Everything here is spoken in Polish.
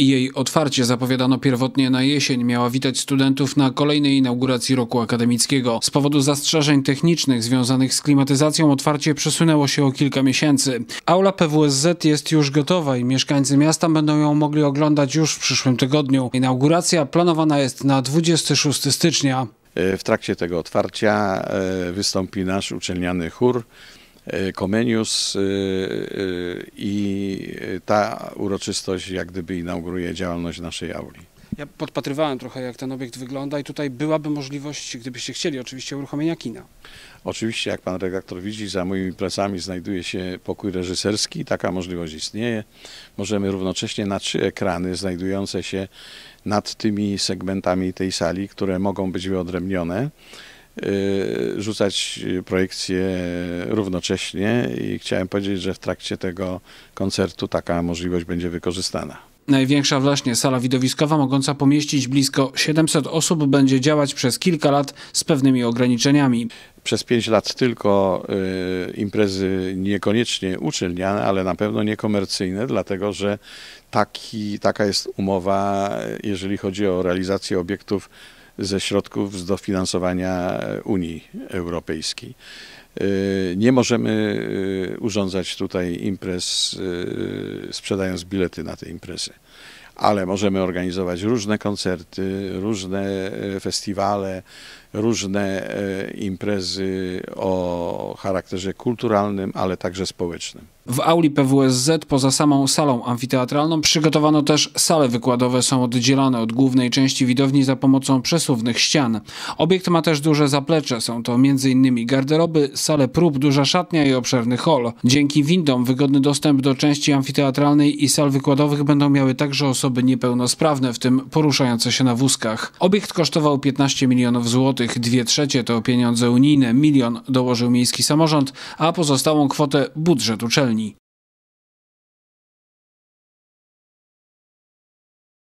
i jej otwarcie zapowiadano pierwotnie na jesień miała witać studentów na kolejnej inauguracji roku akademickiego. Z powodu zastrzeżeń technicznych związanych z klimatyzacją otwarcie przesunęło się o kilka miesięcy. Aula PWSZ jest już gotowa i mieszkańcy miasta będą ją mogli oglądać już w przyszłym tygodniu. Inauguracja planowana jest na 26 stycznia. E, W trakcie tego otwarcia e, wystąpi nasz uczelniany chór e, ta uroczystość jak gdyby inauguruje działalność naszej auli. Ja podpatrywałem trochę jak ten obiekt wygląda i tutaj byłaby możliwość, gdybyście chcieli oczywiście, uruchomienia kina. Oczywiście, jak pan redaktor widzi, za moimi plecami znajduje się pokój reżyserski. Taka możliwość istnieje. Możemy równocześnie na trzy ekrany znajdujące się nad tymi segmentami tej sali, które mogą być wyodrębnione, rzucać projekcje równocześnie i chciałem powiedzieć, że w trakcie tego koncertu taka możliwość będzie wykorzystana. Największa w Lesznie sala widowiskowa mogąca pomieścić blisko 700 osób będzie działać przez kilka lat z pewnymi ograniczeniami. Przez pięć lat tylko y, imprezy niekoniecznie uczelniane, ale na pewno niekomercyjne, dlatego że taki, taka jest umowa, jeżeli chodzi o realizację obiektów ze środków z dofinansowania Unii Europejskiej. Y, Nie możemy y, urządzać tutaj imprez y, sprzedając bilety na te imprezy, ale możemy organizować różne koncerty, różne e, festiwale, różne e, imprezy o charakterze kulturalnym, ale także społecznym. W auli PWSZ poza samą salą amfiteatralną przygotowano też sale wykładowe są oddzielone od głównej części widowni za pomocą przesuwnych ścian. Obiekt ma też duże zaplecze, są to m.in. garderoby, sale prób, duża szatnia i obszerny hol. Dzięki windom wygodny dostęp do części amfiteatralnej i sal wykładowych będą miały także osoby niepełnosprawne, w tym poruszające się na wózkach. Obiekt kosztował 15 milionów złotych, dwie trzecie to pieniądze unijne, milion dołożył miejski samorząd, a pozostałą kwotę budżet uczelni.